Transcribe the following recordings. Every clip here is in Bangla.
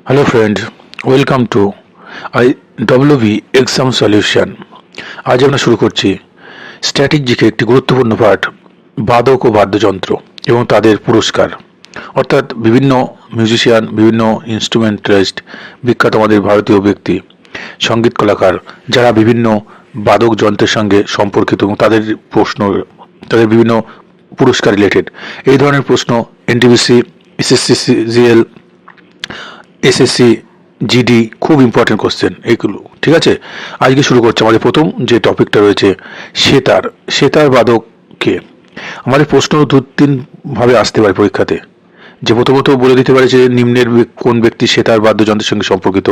Hello friend, welcome to I WB exam solution আজ আমরা শুরু করছি স্ট্যাটিক জিকে একটি গুরুত্বপূর্ণ পাঠ বাদক ও বাদ্যযন্ত্র এবং তাদের পুরস্কার। অর্থাৎ বিভিন্ন মিউজিশিয়ান বিভিন্ন ইনস্ট্রুমেন্টালিস্ট বিখ্যাত আমাদের ভারতীয় ব্যক্তি সংগীত কলাকার যারা বিভিন্ন বাদক যন্ত্রের সঙ্গে সম্পর্কিত এবং তাদের প্রশ্ন তাদের বিভিন্ন পুরস্কার রিলেটেড এই ধরনের প্রশ্ন NTPC SSC GL SSC GD খুব ইম্পর্টেন্ট কোশ্চেন এইগুলো ঠিক আছে? আজকে শুরু করছে আমাদের প্রথম যে টপিকটা রয়েছে, সেতার। সেতার বাদককে আমাদের প্রশ্ন দু তিন ভাবে আসতে পারে পরীক্ষাতে। যে প্রথমত বলে দিতে পারে যে নিম্নের কোন ব্যক্তি সেতার বাদ্যযন্ত্রের সঙ্গে সম্পর্কিত।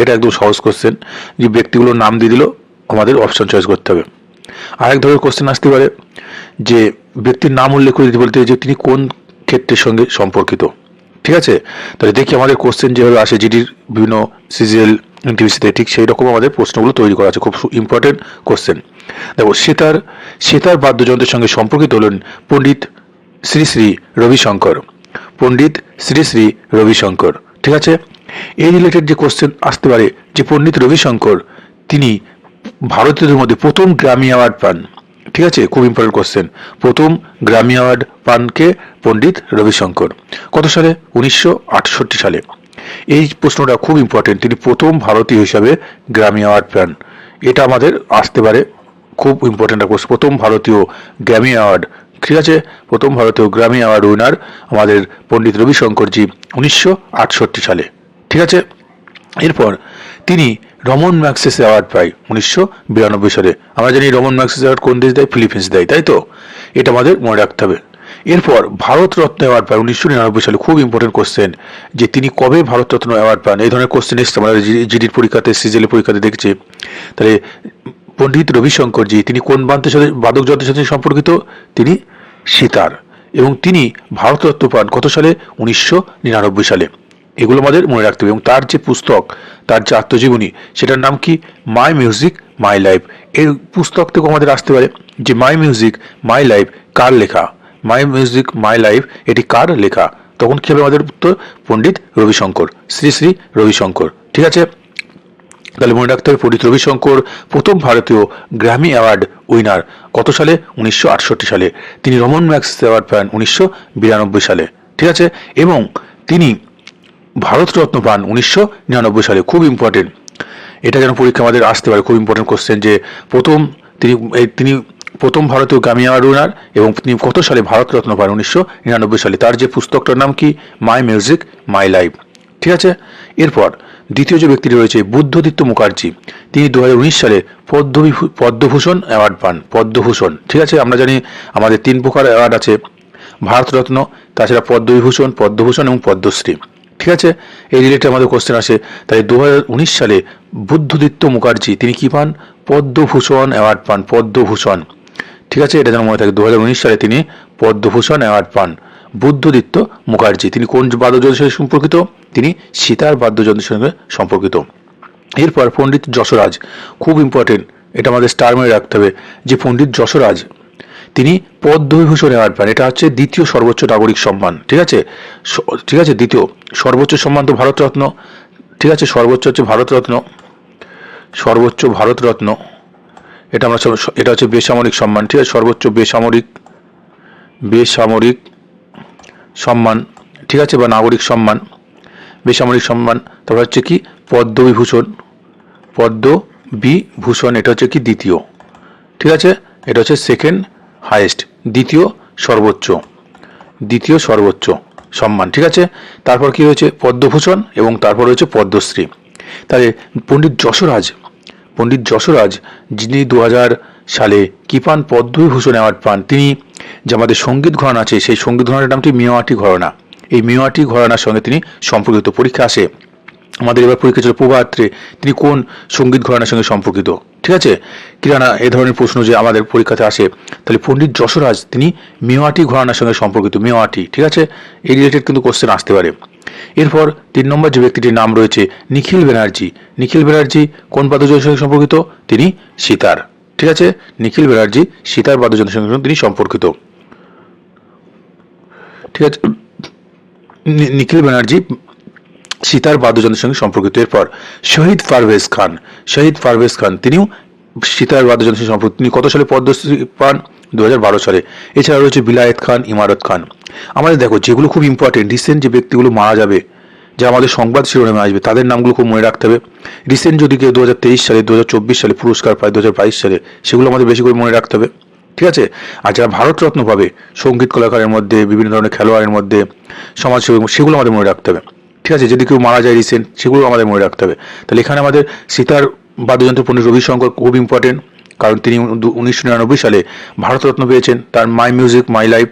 এটা একদম সহজ কোশ্চেন যে ব্যক্তিগুলোর নাম দিয়ে দিল আমাদের অপশন চয়েস করতে হবে। আরেক ধরনের কোশ্চেন আসতে পারে যে ব্যক্তির নাম উল্লেখ করে দিতে বলতে যে তিনি কোন ক্ষেত্রের সঙ্গে সম্পর্কিত। ঠিক আছে? তাহলে দেখি আমাদের কোশ্চেন যেভাবে আসে জিডির বিভিন্ন সিজিএল এনটিভিসিতে ঠিক সেই রকম আমাদের প্রশ্নগুলো তৈরি করা আছে। খুব ইম্পর্টেন্ট কোশ্চেন দেখো, সেতার সেতার বাদ্যযন্ত্রের সঙ্গে সম্পর্কিত হলেন পণ্ডিত শ্রী শ্রী রবিশঙ্কর। পণ্ডিত শ্রী শ্রী রবিশঙ্কর, ঠিক আছে? এই রিলেটেড যে কোশ্চেন আসতে পারে যে পণ্ডিত রবিশঙ্কর, তিনি ভারতীয়দের মধ্যে প্রথম গ্রামী অ্যাওয়ার্ড পান। ঠিক আছে? খুব ইম্পর্টেন্ট কোশ্চেন প্রথম গ্রামী অ্যাওয়ার্ড পান কে পণ্ডিত রবিশঙ্কর, কত সালে? উনিশশো আটষট্টি সালে। এই প্রশ্নটা খুব ইম্পর্টেন্ট তিনি প্রথম ভারতীয় হিসাবে গ্রামী অ্যাওয়ার্ড পান। এটা আমাদের আসতে পারে, খুব ইম্পর্টেন্ট কোর্স প্রথম ভারতীয় গ্র্যামি অ্যাওয়ার্ড ঠিক আছে? প্রথম ভারতীয় গ্র্যামি অ্যাওয়ার্ড উইনার আমাদের পণ্ডিত রবিশঙ্করজি উনিশশো আটষট্টি সালে। ঠিক আছে? এরপর তিনি রমন ম্যাক্সেস অ্যাওয়ার্ড পায় উনিশশো বিরানব্বই সালে। আমরা জানি রমন ম্যাক্সেস অ্যাওয়ার্ড কোন দেশ দেয়? ফিলিপিন্স দেয়, তাই তো? এটা আমাদের মনে রাখতে হবে। এরপর ভারত রত্ন অ্যাওয়ার্ড পায় উনিশশো নিরানব্বই সালে, খুব ইম্পর্টেন্ট কোশ্চেন যে তিনি কবে ভারত রত্ন অ্যাওয়ার্ড পান? এই ধরনের কোশ্চেন এসছে আমাদের জিডির পরীক্ষাতে সিজিএল পরীক্ষাতে দেখছি। তাহলে পণ্ডিত রবিশঙ্করজি, তিনি কোন বান্তের সাথে বাদক যন্ত্রের সাথে সম্পর্কিত? তিনি সীতার। এবং তিনি ভারতরত্ন পান কত সালে? উনিশশো নিরানব্বই সালে। এগুলো আমাদের মনে রাখতে হবে। এবং তার যে পুস্তক, তার যে আত্মজীবনী, সেটার নাম কি? মাই মিউজিক মাই লাইফ এই পুস্তক থেকে আমাদের আসতে পারে যে মাই মিউজিক মাই লাইফ কার লেখা? মাই মিউজিক মাই লাইফ এটি কার লেখা? তখন কি হবে আমাদের উত্তর? পণ্ডিত রবিশঙ্কর, শ্রী শ্রী রবিশঙ্কর। ঠিক আছে? তাহলে মনে রাখতে হবে পণ্ডিত রবিশঙ্কর প্রথম ভারতীয় গ্র্যামি অ্যাওয়ার্ড উইনার কত সালে? উনিশশো আটষট্টি সালে। তিনি রমন ম্যাক্স অ্যাওয়ার্ড পান উনিশশো বিরানব্বই সালে। ঠিক আছে? এবং তিনি ভারতরত্ন পান উনিশশো নিরানব্বই সালে খুব ইম্পর্টেন্ট এটা যেন পরীক্ষা আমাদের আসতে পারে, খুব ইম্পর্টেন্ট কোশ্চেন যে প্রথম তিনি তিনি প্রথম ভারতীয় গামিয়া রুনার এবং তিনি কত সালে ভারতরত্ন পান উনিশশো নিরানব্বই সালে? তার যে পুস্তকটার নাম কি? মাই মিউজিক মাই লাইফ ঠিক আছে? এরপর দ্বিতীয় যে ব্যক্তিটি রয়েছে, বুদ্ধদিত্য মুখার্জি। তিনি দু হাজার উনিশ সালে পদ্মবিভূ- পদ্মভূষণ অ্যাওয়ার্ড পান, পদ্মভূষণ। ঠিক আছে? আমরা জানি আমাদের তিন প্রকার অ্যাওয়ার্ড আছে, ভারতরত্ন, তাছাড়া পদ্মবিভূষণ, পদ্মভূষণ এবং পদ্মশ্রী। ঠিক আছে? এই রিলেটেড আমাদের কোশ্চেন আসে। তাই দু হাজার উনিশ সালে বুদ্ধদিত্য মুখার্জি, তিনি কি পান? পদ্মভূষণ অ্যাওয়ার্ড পান, পদ্মভূষণ। ঠিক আছে? এটা যেন মনে থাকে দু হাজার উনিশ সালে তিনি পদ্মভূষণ অ্যাওয়ার্ড পান, বুদ্ধদিত্য মুখার্জি। তিনি কোন বাদ্যযন্ত্রের সঙ্গে সম্পর্কিত? তিনি সীতার বাদ্যযন্ত্রের সঙ্গে সম্পর্কিত। এরপর পণ্ডিত যশোরাজ, খুব ইম্পর্টেন্ট এটা আমাদের স্টার মনে রাখতে হবে যে পণ্ডিত যশোরাজ তিনি পদ্মবিভূষণ অ্যাওয়ার্ড পান এটা হচ্ছে দ্বিতীয় সর্বোচ্চ নাগরিক সম্মান, ঠিক আছে? ঠিক আছে, দ্বিতীয়। সর্বোচ্চ সম্মান তো ভারতরত্ন, ঠিক আছে? সর্বোচ্চ হচ্ছে ভারতরত্ন। সর্বোচ্চ ভারতরত্ন, এটা আমরা এটা হচ্ছে বেসামরিক সম্মান, ঠিক আছে? সর্বোচ্চ বেসামরিক বেসামরিক সম্মান, ঠিক আছে? বা নাগরিক সম্মান, বেসামরিক সম্মান। তারপর হচ্ছে কি? পদ্মবিভূষণ পদ্মবিভূষণ, এটা হচ্ছে কি দ্বিতীয়, ঠিক আছে? এটা হচ্ছে সেকেন্ড হাইয়েস্ট দ্বিতীয় সর্বোচ্চ দ্বিতীয় সর্বোচ্চ সম্মান, ঠিক আছে? তারপর কি হয়েছে? পদ্মভূষণ এবং তারপর হয়েছে পদ্মশ্রী। তাহলে পণ্ডিত যশোরাজ পণ্ডিত যশোরাজ যিনি দু হাজার সালে কি পান পদ্মবিভূষণ অ্যাওয়ার্ড পান, তিনি যে আমাদের সংগীত ঘরানা আছে, সেই সংগীত ঘরানার নামটি মেওয়াটি ঘরানা। এই মেওয়াটি ঘরানার সঙ্গে তিনি সম্পর্কিত পরীক্ষা আসে। আমাদের এবার পরীক্ষা ছিল প্রভাত্রে তিনি কোন সংগীত ঘরানার সঙ্গে সম্পর্কিত? ঠিক আছে? কিরানা, এ ধরনের প্রশ্ন যে আমাদের পরীক্ষাতে আসে, তাহলে পণ্ডিত যশোরাজ, তিনি মেওয়াটি ঘরানার সঙ্গে সম্পর্কিত, মেওয়াটি, ঠিক আছে? এই রিলেটেড কিন্তু কোশ্চেন আসতে পারে। এরপর তিন নম্বর যে ব্যক্তিটির নাম রয়েছে, নিখিল ব্যানার্জি। নিখিল ব্যানার্জি কোন বাদ্যযন্ত্রের সঙ্গে সম্পর্কিত? তিনি সীতার। ঠিক আছে? নিখিল ব্যানার্জি সীতার বাদ্যযন্ত্রের সঙ্গে তিনি সম্পর্কিত। ঠিক আছে? নিখিল ব্যানার্জি সিতার বাদ্যযন্ত্রের সঙ্গে সম্পর্কিত। এরপর শহীদ পারভেজ খান। শহীদ পারভেজ খান, তিনিও সীতার বাদ্যযন্ত্রের সঙ্গে সম্পর্কিত। তিনি কত সালে পদ্মশ্রী পান? দু হাজার বারো সালে। এছাড়া রয়েছে বিলায়েত খান, ইমারত খান। আমাদের দেখো, যেগুলো খুব ইম্পর্টেন্ট রিসেন্ট যে ব্যক্তিগুলো মারা যাবে, যা আমাদের সংবাদ শিরোনামে আসবে, তাদের নামগুলো খুব মনে রাখতে হবে। রিসেন্ট যদি কেউ দু হাজার তেইশ সালে দু হাজার চব্বিশ সালে পুরস্কার পায় দু হাজার বাইশ সালে, সেগুলো আমাদের বেশি করে মনে রাখতে হবে। ঠিক আছে? আর যারা ভারতরত্ন পাবে, সংগীত কলাকারের মধ্যে, বিভিন্ন ধরনের খেলোয়াড়ের মধ্যে সমাজসেবী সেগুলো আমাদের মনে রাখতে হবে। ঠিক আছে, যদি কেউ মারা যায় রিসেন্ট সেগুলো আমাদের মনে রাখতে হবে। তাহলে এখানে আমাদের সীতার বাদ্যযন্ত্র পণ্ডিত রবিশঙ্কর খুব ইম্পর্টেন্ট কারণ তিনি উনিশশো নিরানব্বই সালে ভারতরত্ন পেয়েছেন, তার মাই মিউজিক মাই লাইফ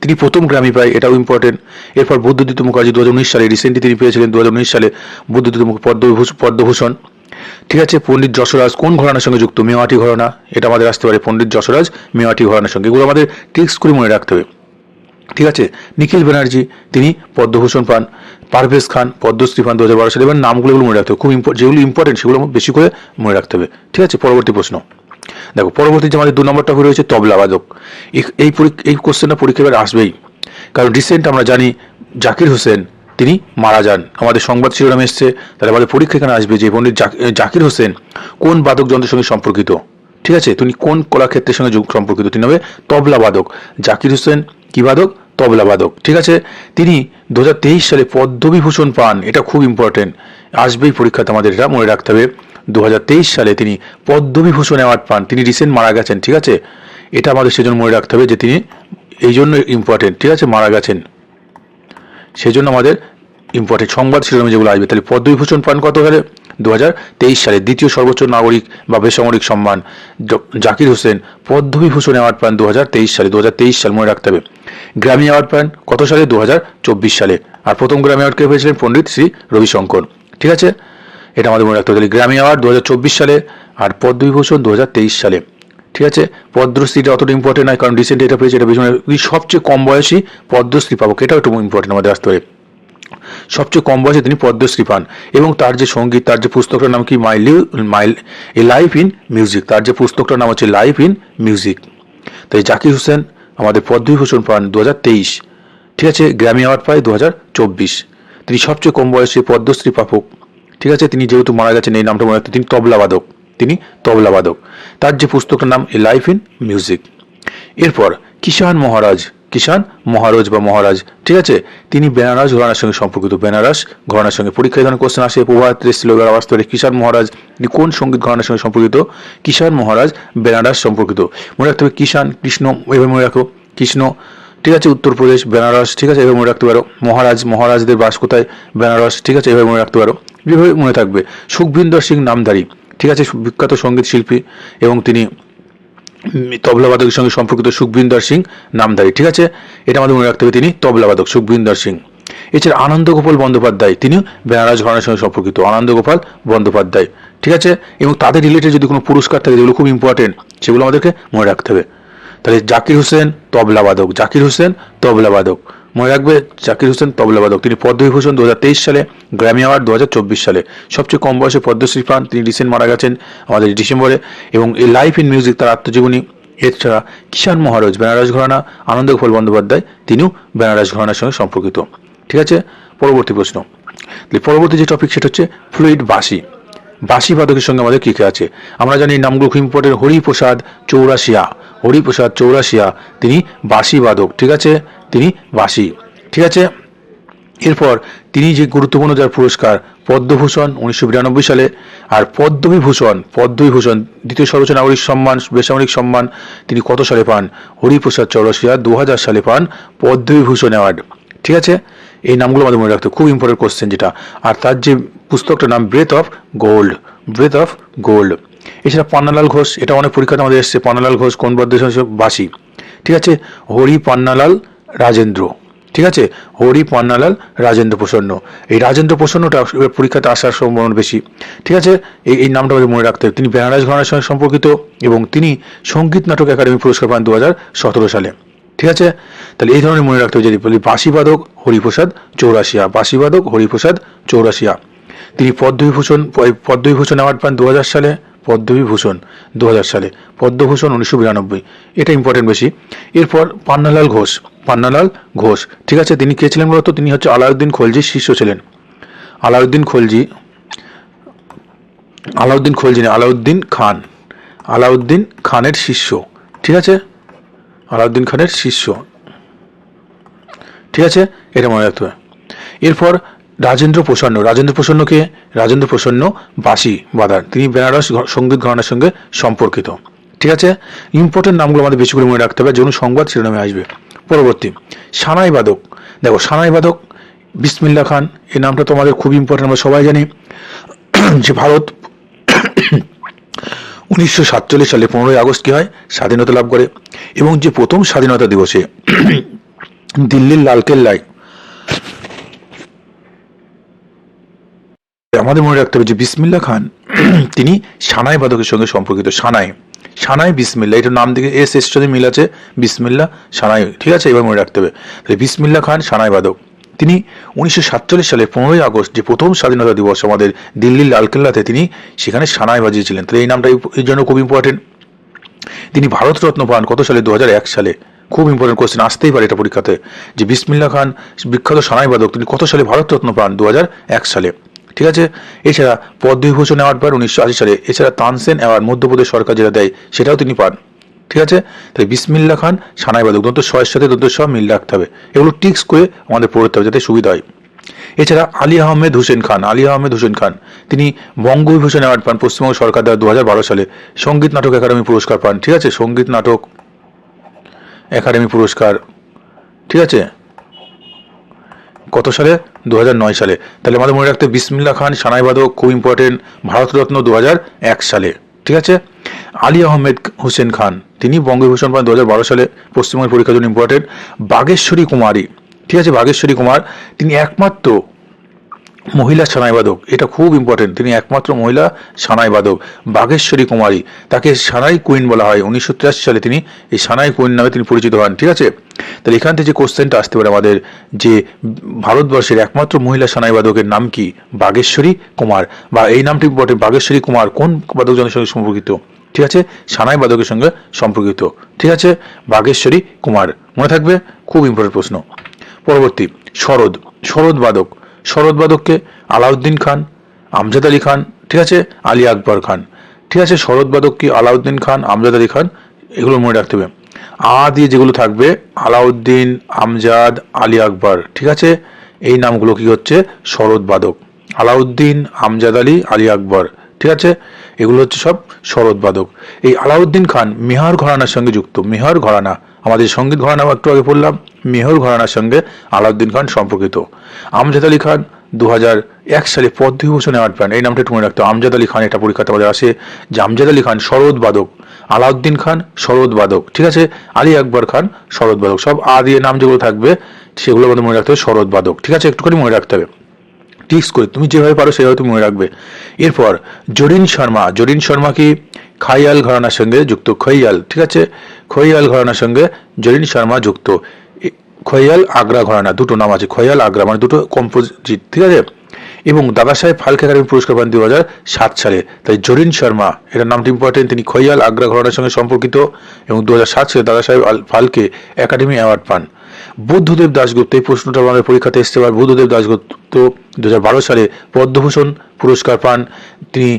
তিনি প্রথম গ্রামী পায়, এটাও ইম্পর্টেন্ট এরপর বুদ্ধদিত্য মুখার্জি দু হাজার উনিশ সালে রিসেন্টলি তিনি পেয়েছিলেন দু হাজার উনিশ সালে বুদ্ধদিত্য পদ্মভূষণ পদ্মভূষণ। ঠিক আছে, পণ্ডিত যশোরাজ কোন ঘরানার সঙ্গে যুক্ত? মেওয়াটি ঘরানা, এটা আমাদের আসতে পারে। পণ্ডিত যশোরাজ, মেওয়াটি ঘরানার সঙ্গে। এগুলো আমাদের টেক্সট করে মনে রাখতে হবে। ঠিক আছে, নিখিল ব্যানার্জি, তিনি পদ্মভূষণ পান। পারভেজ খান, পদ্মশ্রী পান দু হাজার বারো সালে, এবার নামগুলো মনে রাখতে হবে। খুব যেগুলো ইম্পর্টেন্ট সেগুলো বেশি করে মনে রাখতে হবে। ঠিক আছে? পরবর্তী প্রশ্ন। দেখো, পরবর্তী যে আমাদের দু নম্বরটা হয়ে রয়েছে তবলাবাদক এই- এই এই কোশ্চেনটা পরীক্ষা এবার আসবেই। কারণ রিসেন্ট আমরা জানি জাকির হোসেন, তিনি মারা যান। আমাদের সংবাদ শিরোনামে এসছে, তাহলে আমাদের পরীক্ষা এখানে আসবে যে পণ্ডিত জাকির হোসেন কোন বাদক যন্ত্রের সঙ্গে সম্পর্কিত? ঠিক আছে? তিনি কোন কলাক্ষেত্রের সঙ্গে সম্পর্কিত? তিনি হবে তবলা বাদক। জাকির হোসেন কি বাদক? তবলা বাদক ঠিক আছে? তিনি দু হাজার তেইশ সালে পদ্মবিভূষণ পান। এটা খুব ইম্পর্টেন্ট আসবেই পরীক্ষাতে আমাদের, এটা মনে রাখতে হবে। দু হাজার তেইশ সালে তিনি পদ্মবিভূষণ অ্যাওয়ার্ড পান। তিনি রিসেন্ট মারা গেছেন, ঠিক আছে? এটা আমাদের সেজন্য মনে রাখতে হবে যে তিনি এই জন্য ইম্পর্টেন্ট ঠিক আছে? মারা গেছেন। সেজন্য আমাদের ইম্পর্টেন্ট সংবাদ শিরোনামে যেগুলো আসবে, তাহলে পদ্মবিভূষণ পান কত সালে? দু হাজার তেইশ সালে দ্বিতীয় সর্বোচ্চ নাগরিক বা বেসামরিক সম্মান। জাকির হোসেন পদ্মবিভূষণ অ্যাওয়ার্ড পান দু হাজার তেইশ সালে। দু হাজার তেইশ সাল মনে রাখতে হবে। গ্রামী অ্যাওয়ার্ড পান কত সালে? দু হাজার চব্বিশ সালে। আর প্রথম গ্রামী অ্যাওয়ার্ড কে পেয়েছিলেন? পণ্ডিত শ্রী রবিশঙ্কর। ঠিক আছে? এটা আমাদের মনে রাখতে হবে। গ্রামী অ্যাওয়ার্ড দু হাজার চব্বিশ সালে আর পদ্মবিভূষণ দু হাজার তেইশ সালে। ঠিক আছে? পদ্মশ্রীটা অতটা ইম্পর্টেন্ট নয়, কারণ রিসেন্ট এটা পেয়েছে, এটা বেশি মনে- সবচেয়ে কম বয়সী পদ্মশ্রী পাবো, এটাও একটু ইম্পর্টেন্ট আমাদের আসতে হবে সবচেয়ে কম বয়সে তিনি পদ্মশ্রী পান। এবং তার যে সংগীত, তার যে পুস্তকটার নাম কি? My live my a life in music তার যে পুস্তকটার নাম হচ্ছে লাইফ ইন মিউজিক তাই জাকির হোসেন আমাদের পদ্মবিভূষণ পান দু হাজার তেইশ। ঠিক আছে? গ্র্যামি অ্যাওয়ার্ড পায় দু তিনি সবচেয়ে কম বয়সে পদ্মশ্রী পাপক ঠিক আছে? তিনি যেহেতু মারা গেছেন, এই নামটা মনে রাখতে তিনি তবলাবাদক। তিনি তবলাবাদক। তার যে পুস্তকটার নাম এ লাইফ ইন মিউজিক এরপর কিষান মহারাজ কিষান মহারাজ বা মহারাজ, ঠিক আছে? তিনি বেনারস ঘরানার সঙ্গে সম্পর্কিত, বেনারস ঘরানার সঙ্গে পরীক্ষায় ধরনের কোশ্চেন আসে, প্রভাত এসেছিল এবার বাস্তবে কিষান মহারাজ, তিনি কোন সংগীত ঘরানার সঙ্গে সম্পর্কিত? কিষান মহারাজ, বেনারস সম্পর্কিত। মনে রাখতে হবে কিষান কৃষ্ণ, এভাবে মনে রাখো, কৃষ্ণ, ঠিক আছে? উত্তরপ্রদেশ বেনারস, ঠিক আছে? এভাবে মনে রাখতে পারো। মহারাজ, মহারাজদের বাস কোথায়? বেনারস, ঠিক আছে? এভাবে মনে রাখতে পারো। যেভাবে মনে থাকবে। সুখবিন্দর সিং নামধারী, ঠিক আছে? বিখ্যাত সংগীত শিল্পী এবং তিনি তবলাবাদকের সঙ্গে সম্পর্কিত সুখবিন্দর সিং নামধারী, ঠিক আছে? এটা আমাদের মনে রাখতে হবে তিনি তবলাবাদক সুখবিন্দর সিং। এছাড়া আনন্দগোপাল বন্দ্যোপাধ্যায় তিনি বেনারস ঘরানার সঙ্গে সম্পর্কিত, আনন্দগোপাল বন্দ্যোপাধ্যায়, ঠিক আছে? এবং তাদের রিলেটেড যদি কোনো পুরস্কার থাকে, যেগুলো খুব ইম্পর্টেন্ট সেগুলো আমাদেরকে মনে রাখতে হবে। তাহলে জাকির হোসেন তবলাবাদক, জাকির হোসেন তবলাবাদক। মনে রাখবে জাকির হোসেন তবলাবাদক তিনি পদ্মবিভূষণ দু হাজার তেইশ সালে, গ্র্যামি অ্যাওয়ার্ড দু চব্বিশ সালে। সবচেয়ে কম বয়সে পদ্মশ্রী পান। তিনি রিসেন্ট মারা গেছেন আমাদের ডিসেম্বরে। এবং এই লাইফ ইন মিউজিক, তার আত্মজীবনী, এছাড়া কিষান মহারাজ, বেনারস ঘরানা আনন্দগোপাল বন্দ্যোপাধ্যায়, তিনিও বেনারস ঘরানার সঙ্গে সম্পর্কিত। ঠিক আছে? পরবর্তী প্রশ্ন। পরবর্তী যে টপিক সেটা হচ্ছে ফ্লুইড বাসি বাসি বাদকের সঙ্গে আমাদের কী কী আছে? আমরা জানি নামগুলো খুব ইম্পর্টেন্ট হরিপ্রসাদ চৌরাশিয়া। হরিপ্রসাদ চৌরাশিয়া, তিনি বাসি বাদক। ঠিক আছে? তিনি বাসি। ঠিক আছে? এরপর তিনি যে গুরুত্বপূর্ণ যার পুরস্কার, পদ্মভূষণ উনিশশো বিরানব্বই সালে, আর পদ্মবিভূষণ পদ্মবিভূষণ, দ্বিতীয় সর্বোচ্চ নাগরিক সম্মান, বেসামরিক সম্মান তিনি কত সালে পান? হরিপ্রসাদ চৌরাশিয়া দু হাজার সালে পান পদ্মবিভূষণ অ্যাওয়ার্ড। ঠিক আছে? এই নামগুলো আমাদের মনে রাখতে খুব ইম্পর্টেন্ট কোশ্চেন যেটা। আর তার যে পুস্তকটার নাম breath of gold breath of gold এছাড়া পান্নালাল ঘোষ, এটা অনেক পরীক্ষাতে আমাদের এসছে। পান্নালাল ঘোষ কোন বাসী। ঠিক আছে? হরি পান্নালাল রাজেন্দ্র। ঠিক আছে? হরি পান্নালাল রাজেন্দ্র প্রসন্ন। এই রাজেন্দ্র প্রসন্নটা পরীক্ষাতে আসার সম্ভাবনা বেশি। ঠিক আছে? এই এই নামটা মনে রাখতে হবে। তিনি বেনারস ঘরানার সঙ্গে সম্পর্কিত এবং তিনি সংগীত নাটক একাডেমি পুরস্কার পান দু হাজার সতেরো সালে। ঠিক আছে? তাহলে এই ধরনের মনে রাখতে হবে যদি বলি বাসিবাদক হরিপ্রসাদ চৌরাশিয়া। বাসিবাদক হরিপ্রসাদ চৌরাশিয়া। তিনি পদ্মবিভূষণ পদ্মবিভূষণ অ্যাওয়ার্ড পান দু হাজার সালে। পদ্মবিভূষণ দু সালে। পদ্মভূষণ উনিশশো বিরানব্বই। এটা ইম্পর্টেন্ট বেশি। এরপর পান্নালাল ঘোষ। পান্নালাল ঘোষ। ঠিক আছে, তিনি কে ছিলেন মূলত তিনি হচ্ছে আলাউদ্দিন খলজির শিষ্য ছিলেন। আলাউদ্দিন খলজি আলাউদ্দিন খলজি না, আলাউদ্দিন খান। আলাউদ্দিন খানের শিষ্য। ঠিক আছে? আলাউদ্দিন খানের শিষ্য। ঠিক আছে? এটা মনে রাখতে হবে। এরপর রাজেন্দ্র প্রসন্ন। রাজেন্দ্র প্রসন্নকে রাজেন্দ্র প্রসন্ন বাসি বাদার তিনি বেনারস সংগীত ঘরানার সঙ্গে সম্পর্কিত। ঠিক আছে? ইম্পর্টেন্ট নামগুলো আমাদের বেশি করে মনে রাখতে হবে। যেমন সংবাদ শিরোনামে আসবে। পরবর্তী, সানাই বাদক। দেখো, সানাই বাদক, বিসমিল্লা খান এই নামটা তো আমাদের খুব ইম্পর্টেন্ট আমরা সবাই জানি। যে ভারত উনিশশো সাতচল্লিশ সালে পনেরোই আগস্ট কি হয়? স্বাধীনতা লাভ করে। এবং যে প্রথম স্বাধীনতা দিবসে দিল্লির লালকেল্লায় আমাদের মনে রাখতে হবে যে বিসমিল্লা খান, তিনি সানাই বাদকের সঙ্গে সম্পর্কিত, সানাই। সানাই বিসমিল্লা, এটার নাম দিকে এস এস সাথে মিল আছে, বিসমিল্লা, সানাই। ঠিক আছে, এবার মনে রাখতে হবে। তাহলে বিসমিল্লা খান, সানাই বাদক। তিনি উনিশশো সাতচল্লিশ সালে পনেরোই আগস্ট যে প্রথম স্বাধীনতা দিবস আমাদের দিল্লির লালকেল্লাতে, তিনি সেখানে সানাই বাজিয়েছিলেন। তাহলে এই নামটা এই- জন্য খুব ইম্পর্টেন্ট তিনি ভারতরত্ন পান কত সালে? দু হাজার এক সালে। খুব ইম্পর্টেন্ট কোশ্চেন আসতেই পারে এটা পরীক্ষাতে। যে বিসমিল্লা খান, বিখ্যাত সানাই বাদক, তিনি কত সালে ভারতরত্ন পান? দু হাজার এক সালে। ঠিক আছে? এছাড়া পদ্মবিভূষণ অ্যাওয়ার্ড পান উনিশশো আশি সালে। এছাড়া তানসেন অ্যাওয়ার্ড মধ্যপ্রদেশ সরকার যেটা দেয়, সেটাও তিনি পান। ঠিক আছে? তাই বিসমিল্লা খান, সানাই বাদক দন্ত ছয়ের সাথে দন্ত সব মিল রাখতে হবে। এগুলো টিক্স করে আমাদের পড়তে হবে যাতে সুবিধা হয়। এছাড়া আলী আহমেদ হোসেন খান, আলী আহমেদ হোসেন খান, তিনি বঙ্গবিভূষণ অ্যাওয়ার্ড পান পশ্চিমবঙ্গ সরকার দ্বারা দু হাজার বারো সালে। সংগীত নাটক একাডেমি পুরস্কার পান, ঠিক আছে? সংগীত নাটক একাডেমি পুরস্কার, ঠিক আছে? কত সালে? দু সালে। তাহলে আমাদের মনে রাখতে বিসমিল্লা খান, সানাই বাদক খুব ইম্পর্টেন্ট ভারতরত্ন দু সালে। ঠিক আছে? আলী আহমেদ হোসেন খান, তিনি বঙ্গভূষণ পান দু সালে, পশ্চিমবঙ্গের পরীক্ষার জন্য ইম্পর্টেন্ট বাগেশ্বরী কুমারী, ঠিক আছে? বাগেশ্বরী কুমার, তিনি একমাত্র মহিলা সানাইবাদক এটা খুব ইম্পর্টেন্ট তিনি একমাত্র মহিলা সানাইবাদক বাঘেশ্বরী কুমারী, তাকে সানাই কুইন বলা হয়। উনিশশো তিরাশি সালে তিনি এই সানাই কুইন নামে তিনি পরিচিত হন, ঠিক আছে? তাহলে এখান থেকে যে কোশ্চেনটা আসতে পারে আমাদের যে ভারতবর্ষের একমাত্র মহিলা সানাইবাদকের নাম কি? বাগেশ্বরী কুমার। বা এই নামটি ইম্পর্টেন্ট বাগেশ্বরী কুমার কোন বাদকজনের সঙ্গে সম্পর্কিত? ঠিক আছে? সানাই বাদকের সঙ্গে সম্পর্কিত। ঠিক আছে? বাগেশ্বরী কুমার। মনে থাকবে? খুব ইম্পর্টেন্ট প্রশ্ন। পরবর্তী শরদ শরদ বাদক। শরদ বাদককে আলাউদ্দিন খান, আমজাদ আলী খান, ঠিক আছে, আলী আকবর খান। ঠিক আছে শরদ বাদক কি আলাউদ্দিন খান, আমজাদ আলী খান, এগুলো মনে রাখতে হবে। আ দিয়ে যেগুলো থাকবে, আলাউদ্দিন, আমজাদ, আলী আকবর, ঠিক আছে? এই নামগুলো কি হচ্ছে? শরদ বাদক। আলাউদ্দিন, আমজাদ আলী আলী আকবর, ঠিক আছে? এগুলো হচ্ছে সব শরদ বাদক। এই আলাউদ্দিন খান মেহর ঘরানার সঙ্গে যুক্ত, মেহর ঘরানা। আমাদের সংগীত ঘরানা একটু আগে পড়লাম। মেহর ঘরানার সঙ্গে আলাউদ্দিন খান সম্পর্কিত। আমজাদ আলী খান দু এক সালে পদ্মবিভূষণ অ্যাওয়ার্ড পান। এই নামটা একটু মনে রাখতে। আমজাদ আলী খান এটা পরীক্ষাতে আমাদের আসে যে আমজাদ আলী খান শরৎ বাদক, আলাউদ্দিন খান শরৎ বাদক, ঠিক আছে? আলী আকবর খান শরৎ বাদক। সব আ দিয়ে নাম যেগুলো থাকবে, সেগুলো আমাদের মনে রাখতে হবে বাদক, ঠিক আছে? একটুখানি মনে রাখতে হবে। টিক্স করে তুমি যেভাবে পারো সেভাবে তুমি মনে রাখবে। এরপর জরিন শর্মা জরিন শর্মা কি খাইয়াল ঘরানার সঙ্গে যুক্ত, খৈয়াল, ঠিক আছে? খৈয়াল ঘরানার সঙ্গে জরিন শর্মা যুক্ত। খৈয়াল আগ্রা ঘরানা, দুটো নাম আছে, খৈয়াল আগ্রা মানে দুটো কম্পোজিট ঠিক আছে? এবং দাদা সাহেব ফালকে একাডেমি পুরস্কার পান দু হাজার সাত সালে। তাই জরিন শর্মা, এটার নামটি ইম্পর্টেন্ট তিনি খৈয়াল আগ্রা ঘরানার সঙ্গে সম্পর্কিত, এবং দু হাজার সাত সালে দাদা সাহেব ফালকে একাডেমি অ্যাওয়ার্ড পান। বুদ্ধদেব দাশগুপ্ত, এই প্রশ্নটা আমাদের পরীক্ষাতে এসছে পারে বুদ্ধদেব দাশগুপ্ত দু হাজার বারো সালে পদ্মভূষণ পুরস্কার পান। তিনি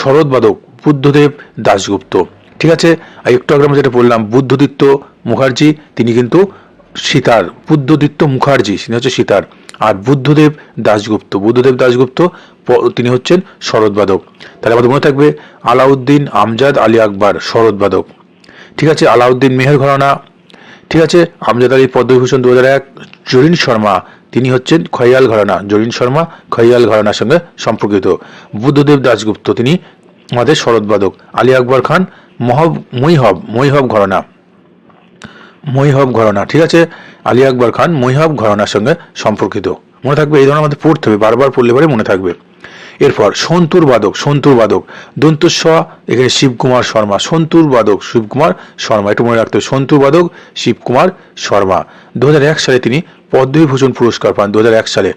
শরৎ বাদক বুদ্ধদেব দাশগুপ্ত। ঠিক আছে? একটু আগে যেটা বললাম, বুদ্ধদিত্য মুখার্জি, তিনি কিন্তু সীতার, বুদ্ধদিত্য মুখার্জি, তিনি হচ্ছে সীতার। আর বুদ্ধদেব দাশগুপ্ত বুদ্ধদেব দাশগুপ্ত তিনি হচ্ছেন শরৎবাদক। তাহলে আমাদের মনে থাকবে আলাউদ্দিন আমজাদ আলী আকবর শরৎ বাদক ঠিক আছে? আলাউদ্দিন মেহের ঘরানা। ঠিক আছে? আমজাদ আলী পদ্মবিভূষণ দু হাজার এক জরিন শর্মা, তিনি হচ্ছেন খয়াল ঘরানা জরিন শর্মা, খয়াল ঘরানার সঙ্গে সম্পর্কিত। বুদ্ধদেব দাশগুপ্ত, তিনি আমাদের শরৎবাদক আলী আকবর খান, মহব, মৈহব মৈহব ঘরনা। মৈহব ঘরনা, ঠিক আছে? আলী আকবর খান, মৈহব ঘরনার সঙ্গে সম্পর্কিত। মনে থাকবে, এই ধরনের আমাদের পড়তে হবে, বারবার পড়লে পরে মনে থাকবে। এরপর, সন্তুর বাদক সন্তুর বাদক। দন্তস্ব এখানে শিবকুমার শর্মা। সন্তুর বাদক, শিবকুমার শর্মা। একটু মনে রাখতে হবে, সন্তুর বাদক, শিবকুমার শর্মা। দু সালে তিনি পদ্মবিভূষণ পুরস্কার পান দু হাজার এক সালে।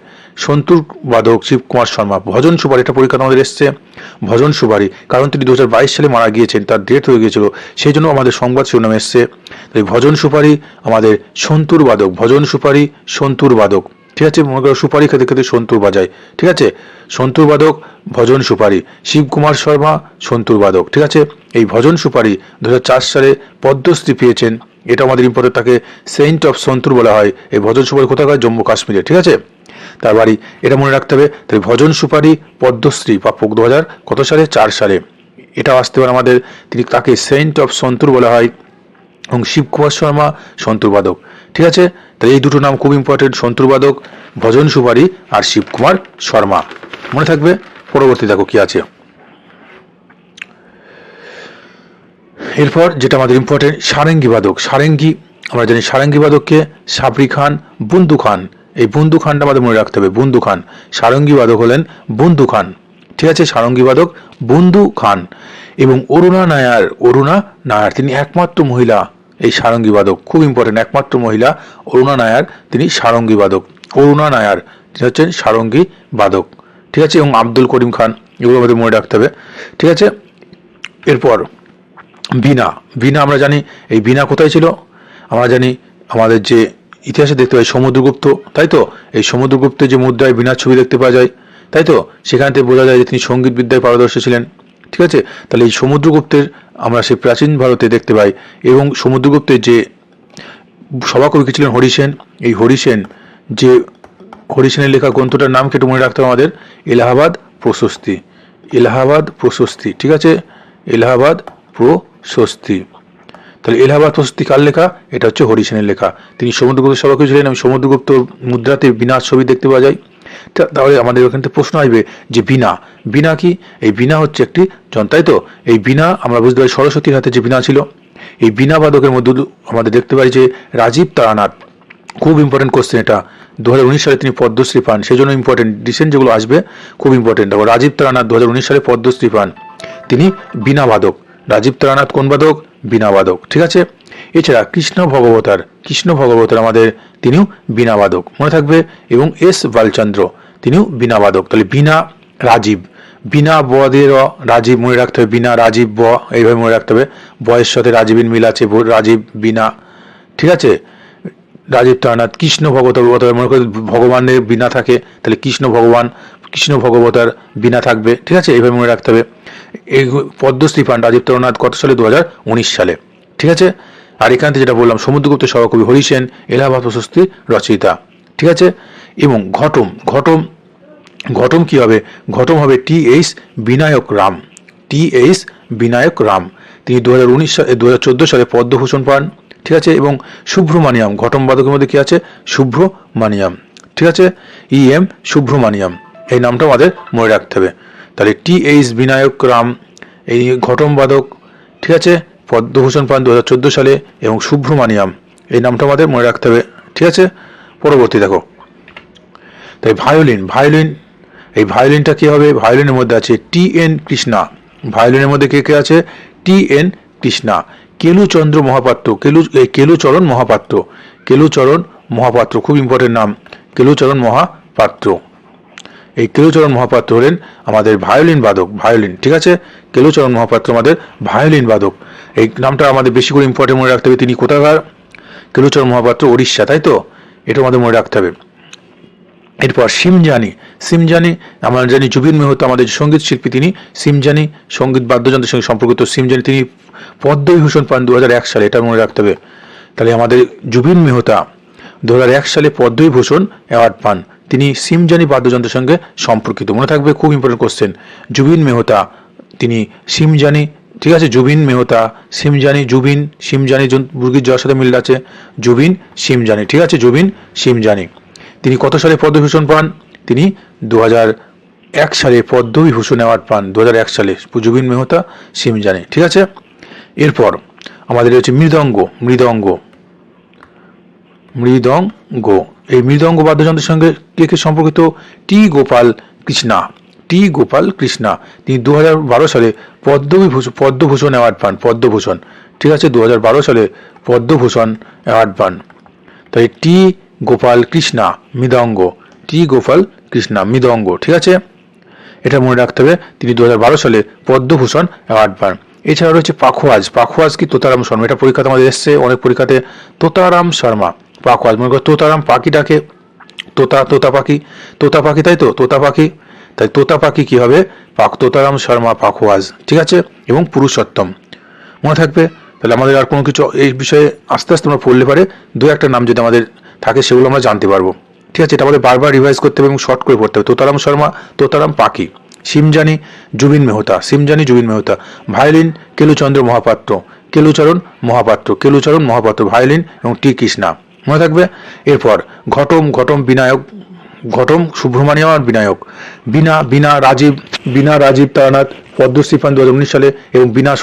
সন্তুর বাদক শিবকুমার শর্মা, ভজন সুপারি এটা পরীক্ষা আমাদের এসছে। ভজন সুপারি, কারণ তিনি দু হাজার বাইশ সালে মারা গিয়েছেন, তার ডেথ হয়ে গিয়েছিল, সেই জন্য আমাদের সংবাদ শিরোনাম এসছে। তাই ভজন সুপারি আমাদের সন্তুর বাদক ভজন সুপারি সন্তুর বাদক ঠিক আছে, মনে করো সুপারি খেতে খেতে সন্তুর বাজায়। ঠিক আছে, সন্তুর বাদক ভজন সুপারি শিবকুমার শর্মা, সন্তুর বাদক ঠিক আছে, এই ভজন সুপারি দু হাজার চার সালে পদ্মশ্রী পেয়েছেন। এটা আমাদের ইম্পর্টেন্ট তাকে সেন্ট অফ সন্তুর বলা হয়। এই ভজন সুপারি কোথাকার? জম্মু কাশ্মীরে, ঠিক আছে? তার বাড়ি, এটা মনে রাখতে হবে তাই ভজন সুপারি পদ্মশ্রী প্রাপক দু হাজার কত সালে? চার সালে। এটাও আসতে পারে আমাদের, তিনি তাকে সেন্ট অফ সন্তুর বলা হয় এবং শিবকুমার শর্মা সন্তুর বাদক, ঠিক আছে? তাহলে এই দুটো নাম খুব ইম্পর্টেন্ট সন্তুর বাদক, ভজন সুপারি আর শিবকুমার শর্মা। মনে থাকবে? পরবর্তী দেখো কি আছে। এরপর যেটা আমাদের ইম্পর্টেন্ট সারেঙ্গি বাদক। সারেঙ্গি, আমরা জানি সারেঙ্গি বাদককে সাবরি খান, বুন্দু খান। এই বুন্দু খানটা আমাদের মনে রাখতে হবে, বুন্দু খান। সারঙ্গী বাদক হলেন বুন্দু খান। ঠিক আছে, সারঙ্গী বাদক, বুন্দু খান। এবং অরুণা নায়ার অরুণা নায়ার, তিনি একমাত্র মহিলা এই সারঙ্গী বাদক। খুব ইম্পর্টেন্ট একমাত্র মহিলা অরুণা নায়ার, তিনি সারঙ্গী বাদক। অরুণা নায়ার, তিনি হচ্ছেন সারঙ্গী বাদক। ঠিক আছে, এবং আব্দুল করিম খান, এগুলো আমাদের মনে রাখতে হবে। ঠিক আছে, এরপর বিনা বিনা আমরা জানি, এই বিনা কোথায় ছিল? আমরা জানি আমাদের যে ইতিহাসে দেখতে পাই সমুদ্রগুপ্ত। তাই তো? এই সমুদ্রগুপ্তের যে মুদ্রায় বিনার ছবি দেখতে পাওয়া যায়। তাই তো? সেখান থেকে বোঝা যায় যে তিনি সংগীত বিদ্যায় পারদর্শী ছিলেন। ঠিক আছে? তাহলে এই সমুদ্রগুপ্তের আমরা সেই প্রাচীন ভারতে দেখতে পাই এবং সমুদ্রগুপ্তের যে সভাকবি ছিলেন হরিসেন। এই হরিসেন যে, হরিসেনের লেখা গ্রন্থটার নাম কেটে মনে রাখতে হবে আমাদের? এলাহাবাদ প্রশস্তি। এলাহাবাদ প্রশস্তি। ঠিক আছে? এলাহাবাদ প্রশস্তি তাহলে এলাহাবাদ প্রশস্তি কার লেখা? এটা হচ্ছে হরিসেনের লেখা। তিনি সমুদ্রগুপ্ত সভাকে ছিলেন আমি সমুদ্রগুপ্ত মুদ্রাতে বিনা ছবি দেখতে পাওয়া যায়। তাহলে আমাদের ওখান থেকে প্রশ্ন আসবে যে বিনা। বিনা কি? এই বিনা হচ্ছে একটি যন্ত্র, তাই তো? এই বিনা আমরা বুঝতে পারি সরস্বতীর হাতে যে বিনা ছিল। এই বিনা বাদকের মধ্যে আমাদের দেখতে পাই যে রাজীব তারানাথ, খুব ইম্পর্টেন্ট কোশ্চেন এটা। দু উনিশ সালে তিনি পদ্মশ্রী পান সেই জন্য ইম্পর্টেন্ট রিসেন্ট যেগুলো আসবে, খুব ইম্পর্টেন্ট রাজীব তারানাথ দু হাজার উনিশ সালে পদ্মশ্রী পান। তিনি বিনা বাদক। রাজীব তারানাথ কোন বাদক? বিনা বাদক। ঠিক আছে? এছাড়া কৃষ্ণ ভগবতার কৃষ্ণ ভগবতার আমাদের তিনিও বিনা বাদক। মনে থাকবে? এবং এস বালচন্দ্র, তিনিও বিনা বাদক। তাহলে বিনা রাজীব। বিনা বদের রাজীব মনে রাখতে হবে। বিনা রাজীব, ব, এইভাবে মনে রাখতে হবে। বয়ের সাথে রাজীবের মিল আছে। রাজীব বিনা ঠিক আছে? রাজীব তারানাথ, কৃষ্ণ ভগবত মনে করে ভগবানের বিনা থাকে। তাহলে কৃষ্ণ ভগবান কৃষ্ণ ভগবতার বিনা থাকবে, ঠিক আছে? এইভাবে মনে রাখতে হবে। এই পদ্মশ্রী পান রাজীব কত সালে? দু হাজার উনিশ সালে, ঠিক আছে? আর এখান থেকে যেটা বললাম, সমুদ্রগুপ্ত সভাকবি হরিসেন এলাহাবাদ প্রশস্তি রচয়িতা ঠিক আছে? এবং ঘটম ঘটম ঘটম কি হবে? ঘটম হবে T H Vinayakram, T H Vinayakram. তিনি দু হাজার উনিশ সালে দু হাজার চোদ্দ সালে পদ্মভূষণ পান, ঠিক আছে? এবং শুভ্রমানিয়াম ঘটম বাদকের মধ্যে কি আছে? শুভ্রমানিয়াম ঠিক আছে? ই এম শুভ্রমানিয়াম এই নামটা আমাদের মনে রাখতে হবে। তাহলে টি এইচ বিনায়ক রাম, এই ঘটম বাদক, ঠিক আছে? পদ্মভূষণ পান দু হাজার চোদ্দ সালে এবং শুভ্রমানিয়াম এই নামটা আমাদের মনে রাখতে হবে, ঠিক আছে? পরবর্তী দেখো। তাই ভায়োলিন ভায়োলিন, এই ভায়োলিনটা কী হবে? ভায়োলিনের মধ্যে আছে টি এন কৃষ্ণা। ভায়োলিনের মধ্যে কে কে আছে? T N Krishna. কেলুচন্দ্র Mohapatra, Kelu, এই কেলুচরণ মহাপাত্র কেলুচরণ মহাপাত্র, খুব ইম্পর্টেন্ট নাম, কেলুচরণ মহাপাত্র। এই কেলুচরণ মহাপাত্র হলেন আমাদের ভায়োলিন বাদক, ভায়োলিন, ঠিক আছে? কেলুচরণ মহাপাত্র আমাদের ভায়োলিন বাদক। এই নামটা আমাদের বেশি করে ইম্পর্টেন্ট মনে রাখতে হবে, তিনি কোথাকার? কেলুচরণ মহাপাত্র উড়িষ্যা তাই তো? এটা আমাদের মনে রাখতে হবে। এরপর সিমজানি সিমজানি, আমরা জানি জুবিন মেহতা আমাদের সংগীত শিল্পী, তিনি সিমজানি সংগীত বাদ্যযন্ত্রের সঙ্গে সম্পর্কিত। সিমজানি, তিনি পদ্মবিভূষণ পান দু হাজার এক সালে, এটা মনে রাখতে হবে। তাহলে আমাদের জুবিন মেহতা দু হাজার এক সালে পদ্মবিভূষণ অ্যাওয়ার্ড পান। তিনি সিমজানি বাদ্যযন্ত্রের সঙ্গে সম্পর্কিত। মনে থাকবে খুব ইম্পর্টেন্ট কোশ্চেন জুবিন মেহতা, তিনি সিমজানি, ঠিক আছে, জুবিন মেহতা, সিমজানি, জুবিন, সিমজানি জন- মুরগির জয়ের সাথে মিল আছে। জুবিন, সিমজানি, ঠিক আছে, জুবিন, সিমজানি। তিনি কত সালে পদ্মভূষণ পান? তিনি দু এক সালে পদ্মবিভূষণ অ্যাওয়ার্ড পান দু এক সালে। জুবিন মেহতা, সিমজানি, ঠিক আছে? এরপর আমাদের হচ্ছে মৃদঙ্গ। মৃদঙ্গ মৃদঙ্গ এই মৃদঙ্গ বাদ্যযন্ত্রের সঙ্গে কে কে সম্পর্কিত? টি গোপাল কৃষ্ণা। টি গোপাল কৃষ্ণা। তিনি দু হাজার বারো সালে পদ্মবিভূষণ পদ্মভূষণ অ্যাওয়ার্ড পান, পদ্মভূষণ। ঠিক আছে দু হাজার বারো সালে পদ্মভূষণ অ্যাওয়ার্ড পান। তাই টি গোপাল কৃষ্ণা, মৃদঙ্গ। টি গোপাল কৃষ্ণা, মৃদঙ্গ। ঠিক আছে? এটা মনে রাখতে হবে, তিনি দু হাজার বারো সালে পদ্মভূষণ অ্যাওয়ার্ড পান। এছাড়া রয়েছে পাখোয়াজ। পাখোয়াজ কি তোতারাম শর্মা? এটা পরীক্ষাতে আমাদের এসছে, অনেক পরীক্ষাতে। তোতারাম শর্মা। পাখোয়াজ মনে করো তোতারাম পাখিটাকে তোতা তোতা পাখি তোতা পাখি, তাই তো? তোতা পাখি। তাই তোতা পাখি কি হবে? পাক তোতারাম শর্মা পাখোয়াজ ঠিক আছে? এবং পুরুষোত্তম। মনে থাকবে? তাহলে আমাদের আর কোনো কিছু এই বিষয়ে আস্তে আস্তে আমরা পড়লে পারে দু একটা নাম যদি আমাদের থাকে সেগুলো আমরা জানতে পারব। ঠিক আছে? এটা আমাদের বারবার রিভাইজ করতে হবে এবং শর্ট করে পড়তে হবে। তোতারাম শর্মা তোতারাম পাখি। সিমজানি, জুবিন মেহতা। সিমজানি, জুবিন মেহতা। ভায়োলিন, কেলুচন্দ্র মহাপাত্র। কেলুচরণ মহাপাত্র। কেলুচরণ মহাপাত্র। ভায়োলিন এবং টি কৃষ্ণা। মনে থাকবে? এরপর, ঘটম ঘটম বিনায়ক, ঘটম সুব্রমণিয়াম আর বিনায়ক। বিনা বিনা রাজীব বিনা রাজীব তারানাথ, পদ্মশ্রী পান দু হাজার উনিশ সালে এবং বিনা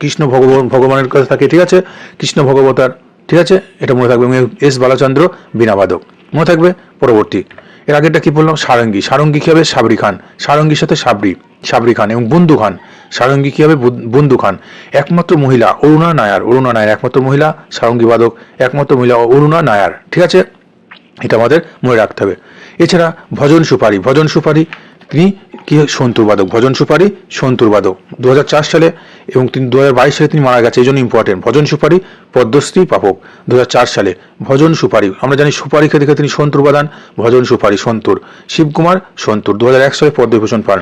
কৃষ্ণ ভগবান, ভগবানের কাছে থাকে, ঠিক আছে? কৃষ্ণ ভগবতার, ঠিক আছে? এটা মনে থাকবে। এস বালাচন্দ্র বিনা বাদক মনে থাকবে? পরবর্তী। এর আগেরটা কি বললাম? সারঙ্গী। সারঙ্গী কি হবে? সাবরি খান। সারঙ্গীর সাথে সাবরি সাবরি খান এবং বন্ধু খান। সারঙ্গী কি হবে বন্ধু খান একমাত্র মহিলা অরুণা নায়ার অরুণা নায়ার একমাত্র মহিলা সারঙ্গী বাদক, একমাত্র মহিলা অরুণা নায়ার, ঠিক আছে? এটা আমাদের মনে রাখতে হবে। এছাড়া ভজন সুপারি ভজন সুপারি, তিনি কি সন্তুর বাদক? ভজন সুপারি, সন্তুর বাদক। দু সালে এবং তিনি দু হাজার বাইশ সালে তিনি মারা গেছে এই জন্য ইম্পর্টেন্ট ভজন সুপারি, পদ্মশ্রী পাপক। দু হাজার চার সালে ভজন সুপারি, আমরা জানি সুপারি খেতে তিনি সন্তুর বাদান, ভজন সুপারি সন্তুর। শিবকুমার সন্তুর। দু সালে পদ্মভূষণ পান।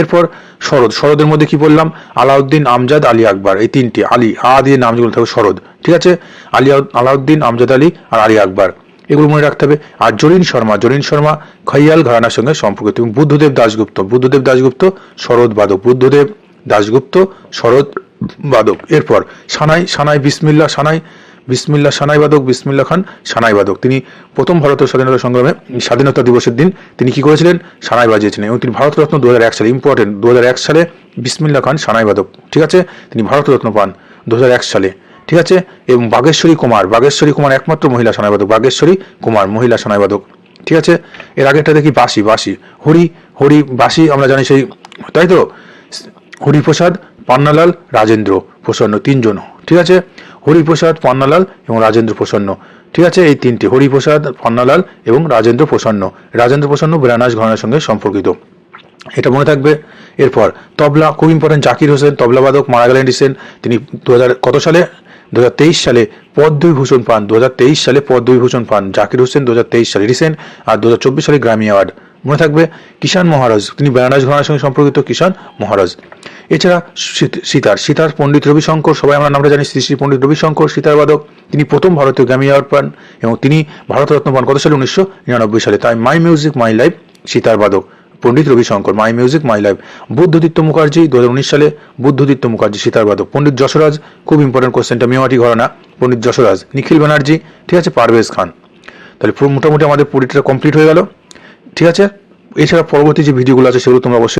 এরপর শরদ। শরদের মধ্যে কি বললাম? আলাউদ্দিন, আমজাদ, আলী আকবর। এই তিনটি, আলী, আ দিয়ে নাম যেগুলো থাকবে শরদ। ঠিক আছে? আলী, আলাউদ্দিন, আমজাদ, আলী আর আলী আকবর। এগুলো মনে রাখতে হবে। আর জরিন শর্মা জরিন শর্মা, খৈয়াল ঘরানার সঙ্গে সম্পর্কিত। এবং বুদ্ধদেব দাশগুপ্ত বুদ্ধদেব দাশগুপ্ত শরৎ বাদক। বুদ্ধদেব দাশগুপ্ত শরৎ বাদক। এরপর সানাই সানাই বিসমিল্লা সানাই বিসমিল্লা সানাইবাদক, বিসমিল্লা খান সানাইবাদক। তিনি প্রথম ভারতের স্বাধীনতা সংগ্রামে স্বাধীনতা দিবসের দিন তিনি কি করেছিলেন? সানাই বাজিয়েছিলেন। এবং তিনি ভারতরত্ন দু সালে ইম্পর্টেন্ট দু হাজার এক সালে বিসমিল্লা খান সানাইবাদক। ঠিক আছে? তিনি ভারতরত্ন পান দু হাজার এক সালে। ঠিক আছে? এবং বাগেশ্বরী কুমার বাগেশ্বরী কুমার একমাত্র মহিলা সানাইবাদক, বাগেশ্বরী কুমার মহিলা সানাইবাদক। ঠিক আছে? এর আগেরটা দেখি বাসি বাসি হরি হরি বাসি আমরা জানি সেই, তাই তো? হরিপ্রসাদ, পান্নালাল, রাজেন্দ্র প্রসন্ন, তিনজন। ঠিক আছে? হরিপ্রসাদ পান্নালাল এবং রাজেন্দ্র প্রসন্ন। ঠিক আছে, এই তিনটি, হরিপ্রসাদ পান্নালাল এবং রাজেন্দ্র প্রসন্ন। রাজেন্দ্র প্রসন্ন বেরানাস ঘরানার সঙ্গে সম্পর্কিত। এটা মনে থাকবে। এরপর, তবলা, খুব ইম্পর্টেন্ট জাকির হোসেন, তবলাবাদক, মারা গেলেন রিসেন্ট। তিনি দু হাজার কত সালে? দু হাজার তেইশ সালে পদ্মবিভূষণ পান। দু হাজার তেইশ সালে পদ্মবিভূষণ পান। জাকির হোসেন, দুহাজার তেইশ সালে রিসেন্ট। আর দু হাজার চব্বিশ সালে গ্রামী অ্যাওয়ার্ড। মনে থাকবে কিষান মহারাজ। তিনি বেনারস ঘরানার সঙ্গে সম্পর্কিত কিষান মহারাজ। এছাড়া সীতার সীতার পণ্ডিত রবিশঙ্কর, সবাই আমরা নামটা জানি, শ্রী শ্রী পণ্ডিত রবিশঙ্কর, সীতার বাদক। তিনি প্রথম ভারতীয় গ্রামী অ্যাওয়ার্ড পান এবং তিনি ভারতরত্ন পান। কত সালে? উনিশশো নিরানব্বই সালে। তাই মাই মিউজিক, মাই লাইফ, সীতার বাদক। Pandit Ravishankar, my music, my life. Buddhaditya Mukherjee দু হাজার উনিশ সালে বুদ্ধদিত্য মুখার্জি, সীতার বাদক। পণ্ডিত যশোরাজ, খুব ইম্পর্টেন্ট কোশ্চেনটা মেওয়াটি ঘরানা। পণ্ডিত যশোরাজ, নিখিল ব্যানার্জি, ঠিক আছে, পারভেজ খান। তাহলে মোটামুটি আমাদের পুরীটা কমপ্লিট হয়ে গেল। ঠিক আছে? এছাড়া পরবর্তী যে ভিডিওগুলো আছে সেগুলো তোমরা অবশ্যই